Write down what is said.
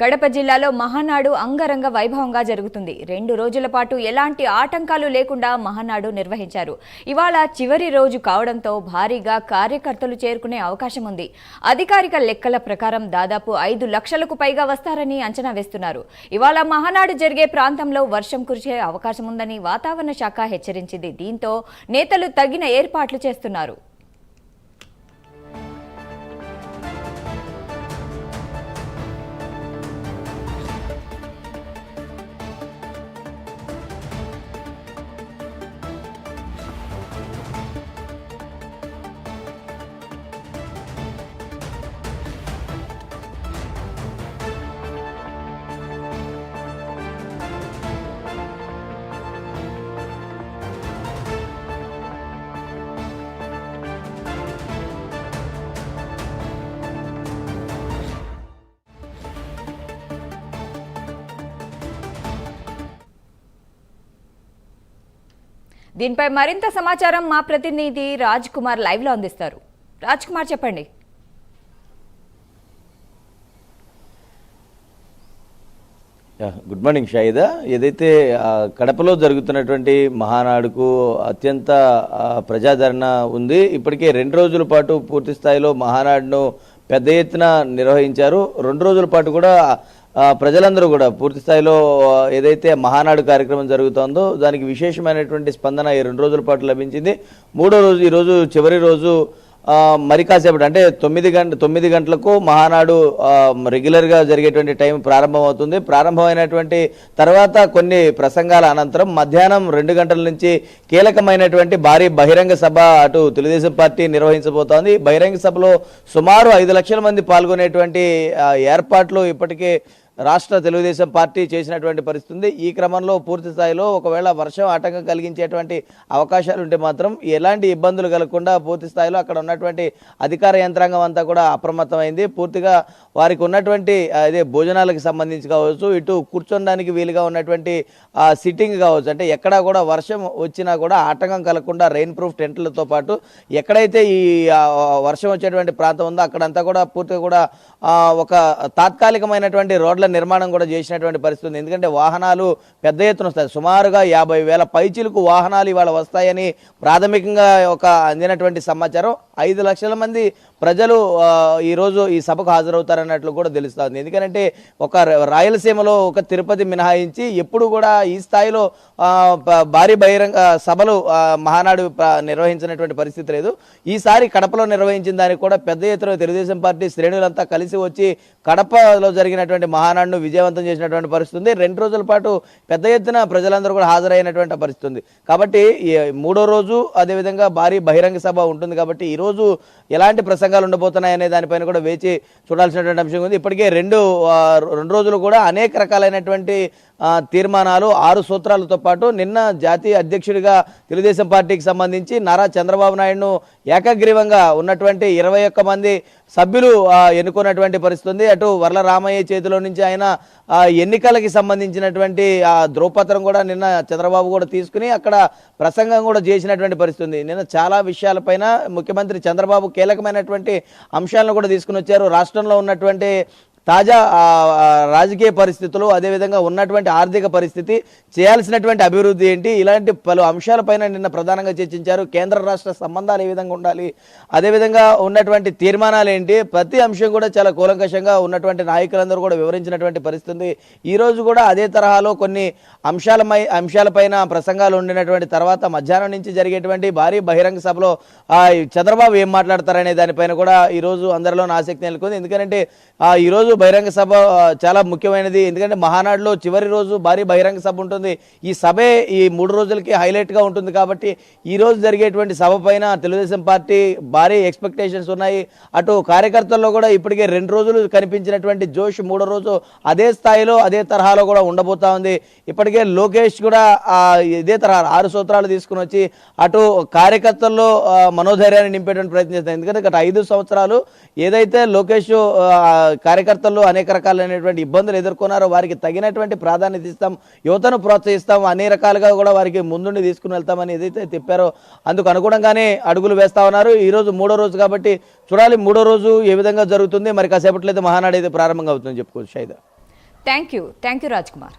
కడప జిల్లాలో మహానాడు అంగరంగ వైభవంగా జరుగుతుంది. రెండు రోజుల పాటు ఎలాంటి ఆటంకాలు లేకుండా మహానాడు నిర్వహించారు. ఇవాళ చివరి రోజు కావడంతో భారీగా కార్యకర్తలు చేరుకునే అవకాశం ఉంది. అధికారిక లెక్కల ప్రకారం దాదాపు ఐదు లక్షలకు పైగా వస్తారని అంచనా వేస్తున్నారు. ఇవాళ మహానాడు జరిగే ప్రాంతంలో వర్షం కురిసే అవకాశం ఉందని వాతావరణ శాఖ హెచ్చరించింది. దీంతో నేతలు తగిన ఏర్పాట్లు చేస్తున్నారు. దీనిపై మరింత సమాచారం మా ప్రతినిధి రాజ్ కుమార్ లైవ్లో అందిస్తారు. రాజ్ కుమార్ చెప్పండి. యా, గుడ్ మార్నింగ్ షాయిదా ఏదైతే కడపలో జరుగుతున్నటువంటి మహానాడుకు అత్యంత ప్రజాదరణ ఉంది. ఇప్పటికే రెండు రోజుల పాటు పూర్తి స్థాయిలో మహానాడును పెద్ద ఎత్తున నిర్వహించారు. రెండు రోజుల పాటు కూడా ప్రజలందరూ కూడా పూర్తి స్థాయిలో ఏదైతే మహానాడు కార్యక్రమం జరుగుతోందో దానికి విశేషమైనటువంటి స్పందన ఈ రెండు రోజుల పాటు లభించింది. మూడో రోజు ఈరోజు చివరి రోజు మరి కాసేపటి అంటే తొమ్మిది గంట తొమ్మిది గంటలకు మహానాడు రెగ్యులర్గా జరిగేటువంటి టైం ప్రారంభమవుతుంది. ప్రారంభమైనటువంటి తర్వాత కొన్ని ప్రసంగాల అనంతరం మధ్యాహ్నం రెండు గంటల నుంచి కీలకమైనటువంటి భారీ బహిరంగ సభ అటు తెలుగుదేశం పార్టీ నిర్వహించబోతోంది. బహిరంగ సభలో సుమారు ఐదు లక్షల మంది పాల్గొనేటువంటి ఏర్పాట్లు ఇప్పటికే రాష్ట్ర తెలుగుదేశం పార్టీ చేసినటువంటి పరిస్థితి ఈ క్రమంలో పూర్తి స్థాయిలో ఒకవేళ వర్షం ఆటంకం కలిగించేటువంటి అవకాశాలు ఉంటే మాత్రం ఎలాంటి ఇబ్బందులు కలగకుండా పూర్తి స్థాయిలో అక్కడ ఉన్నటువంటి అధికార యంత్రాంగం అంతా కూడా అప్రమత్తమైంది. పూర్తిగా వారికి ఉన్నటువంటి అదే భోజనాలకు సంబంధించి కావచ్చు ఇటు కూర్చోడానికి వీలుగా ఉన్నటువంటి సిట్టింగ్ కావచ్చు అంటే ఎక్కడా కూడా వర్షం వచ్చినా కూడా ఆటంకం కలగకుండా రెయిన్ ప్రూఫ్ టెంట్లతో పాటు ఎక్కడైతే ఈ వర్షం వచ్చేటువంటి ప్రాంతం ఉందో అక్కడంతా కూడా పూర్తిగా కూడా ఒక తాత్కాలికమైనటువంటి రోడ్ల నిర్మాణం కూడా చేసినటువంటి పరిస్థితి ఎందుకంటే వాహనాలు పెద్ద ఎత్తున వస్తాయి. సుమారుగా యాభై వేల పైచిలకు వాహనాలు ఇవాళ వస్తాయని ప్రాథమికంగా ఒక అందినటువంటి సమాచారం. ఐదు లక్షల మంది ప్రజలు ఈరోజు ఈ సభకు హాజరవుతారన్నట్లు కూడా తెలుస్తుంది ఎందుకంటే ఒక రాయలసీమలో ఒక తిరుపతి మినహాయించి ఎప్పుడు కూడా ఈ స్థాయిలో భారీ బహిరంగ సభలు మహానాడు నిర్వహించినటువంటి పరిస్థితి లేదు. ఈసారి కడపలో నిర్వహించిన దానికి కూడా పెద్ద ఎత్తున తెలుగుదేశం పార్టీ శ్రేణులంతా కలిసి వచ్చి కడపలో జరిగినటువంటి మహా మహానాడును విజయవంతం చేసినటువంటి పరిస్థితి ఉంది. రెండు రోజుల పాటు పెద్ద ఎత్తున ప్రజలందరూ కూడా హాజరైనటువంటి పరిస్థితి ఉంది. కాబట్టి ఈ మూడో రోజు అదేవిధంగా భారీ బహిరంగ సభ ఉంటుంది కాబట్టి ఈరోజు ఎలాంటి ప్రసంగాలు ఉండబోతున్నాయి అనే దానిపైన కూడా వేచి చూడాల్సినటువంటి అంశం ఉంది. ఇప్పటికే రెండు రెండు రోజులు కూడా అనేక రకాలైనటువంటి తీర్మానాలు ఆరు సూత్రాలతో పాటు నిన్న జాతీయ అధ్యక్షుడిగా తెలుగుదేశం పార్టీకి సంబంధించి నారా చంద్రబాబు నాయుడును ఏకగ్రీవంగా ఉన్నటువంటి ఇరవై ఒక్క మంది సభ్యులు ఎన్నుకున్నటువంటి పరిస్థితి ఉంది అటు వర్ల రామయ్య చేతిలో నుంచి ఆయన ఎన్నికలకి సంబంధించినటువంటి ఆ ధ్రువపత్రం కూడా నిన్న చంద్రబాబు కూడా తీసుకుని అక్కడ ప్రసంగం కూడా చేసినటువంటి పరిస్థితి ఉంది నిన్న చాలా విషయాలపైన ముఖ్యమంత్రి చంద్రబాబు కీలకమైనటువంటి అంశాలను కూడా తీసుకుని వచ్చారు. రాష్ట్రంలో ఉన్నటువంటి తాజా రాజకీయ పరిస్థితులు అదేవిధంగా ఉన్నటువంటి ఆర్థిక పరిస్థితి చేయాల్సినటువంటి అభివృద్ధి ఏంటి ఇలాంటి పలు అంశాలపైన నిన్న ప్రధానంగా చర్చించారు. కేంద్ర రాష్ట్ర సంబంధాలు ఏ విధంగా ఉండాలి అదేవిధంగా ఉన్నటువంటి తీర్మానాలు ఏంటి ప్రతి అంశం కూడా చాలా కూలంకషంగా ఉన్నటువంటి నాయకులందరూ కూడా వివరించినటువంటి పరిస్థితి ఉంది కూడా అదే తరహాలో కొన్ని అంశాలపై అంశాలపైన ప్రసంగాలు ఉండినటువంటి తర్వాత మధ్యాహ్నం నుంచి జరిగేటువంటి భారీ బహిరంగ సభలో చంద్రబాబు ఏం మాట్లాడతారనే దానిపైన కూడా ఈ రోజు అందరిలో ఆసక్తి నెలకొంది. ఎందుకంటే ఆ, రోజు బహిరంగ సభ చాలా ముఖ్యమైనది. ఎందుకంటే మహానాడులో చివరి రోజు భారీ బహిరంగ సభ ఉంటుంది. ఈ సభే ఈ మూడు రోజులకి హైలైట్గా ఉంటుంది కాబట్టి ఈ రోజు జరిగేటువంటి సభ పైన తెలుగుదేశం పార్టీ భారీ ఎక్స్పెక్టేషన్స్ ఉన్నాయి. అటు కార్యకర్తల్లో కూడా ఇప్పటికే రెండు రోజులు కనిపించినటువంటి జోష్ మూడో రోజు అదే స్థాయిలో అదే తరహాలో కూడా ఉండబోతా ఉంది. ఇప్పటికే లోకేష్ కూడా ఇదే తరహా ఆరు సూత్రాలు తీసుకుని వచ్చి అటు కార్యకర్తల్లో మనోధైర్యాన్ని నింపేటువంటి ప్రయత్నం ఎందుకంటే గత ఐదు సంవత్సరాలు ఏదైతే లోకేష్ కార్యకర్త కార్యకర్తలు అనేక రకాలైనటువంటి ఇబ్బందులు ఎదుర్కొన్నారో వారికి తగినటువంటి ప్రాధాన్యత ఇస్తాం యువతను ప్రోత్సహిస్తాం అన్ని రకాలుగా కూడా వారికి ముందుండి తీసుకుని వెళ్తామని ఏదైతే చెప్పారో అందుకు అనుగుణంగానే అడుగులు వేస్తా ఉన్నారు. ఈ రోజు మూడో రోజు కాబట్టి చూడాలి మూడో రోజు ఏ విధంగా జరుగుతుంది. మరి కాసేపట్లో అయితే మహానాడు అయితే ప్రారంభంగా అవుతుందని చెప్పుకోవచ్చు. Shaida thank you thank you Raj Kumar